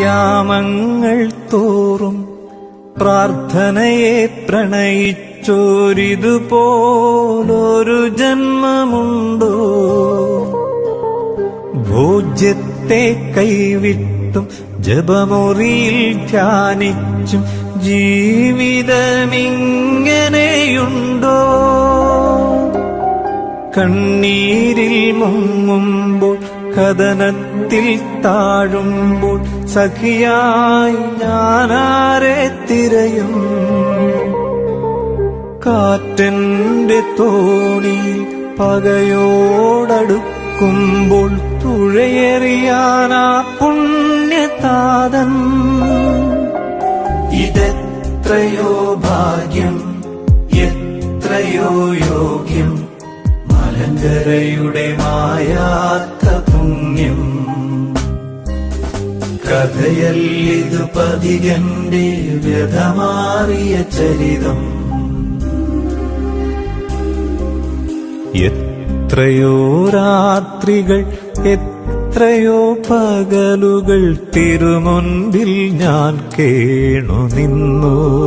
യാമങ്ങൾ തോറും പ്രാർത്ഥനയെ പ്രണയിച്ചോരിതുപോലൊരു ജന്മമുണ്ടോ? ഭോജ്യത്തെ കൈവിട്ടും ജപമുറിയിൽ ധ്യാനിച്ചും ജീവിതമിങ്ങനെയുണ്ടോ? കണ്ണീരിൽ മുങ്ങുമ്പോൾ കഥനത്തിൽ താഴുമ്പോൾ സഖിയായി ഞാനാരെ തിരയും. കാറ്റന്റെ തോണിയിൽ പകയോടടുക്കുമ്പോൾ തുഴയെറിയാനാ പുണ്യതാതൻ. ഇതെത്രയോ ഭാഗ്യം എത്രയോ യോഗ്യം. മലങ്കരയുടെ മായാത്ത പുണ്യം. കഥയല്ലിതു പതികന്റെ വ്യഥമാറിയ ചരിതം. എത്രയോ രാത്രികൾ എത്രയോ പകലുകൾ തിരുമുൻപിൽ ഞാൻ കേണു നിന്നു.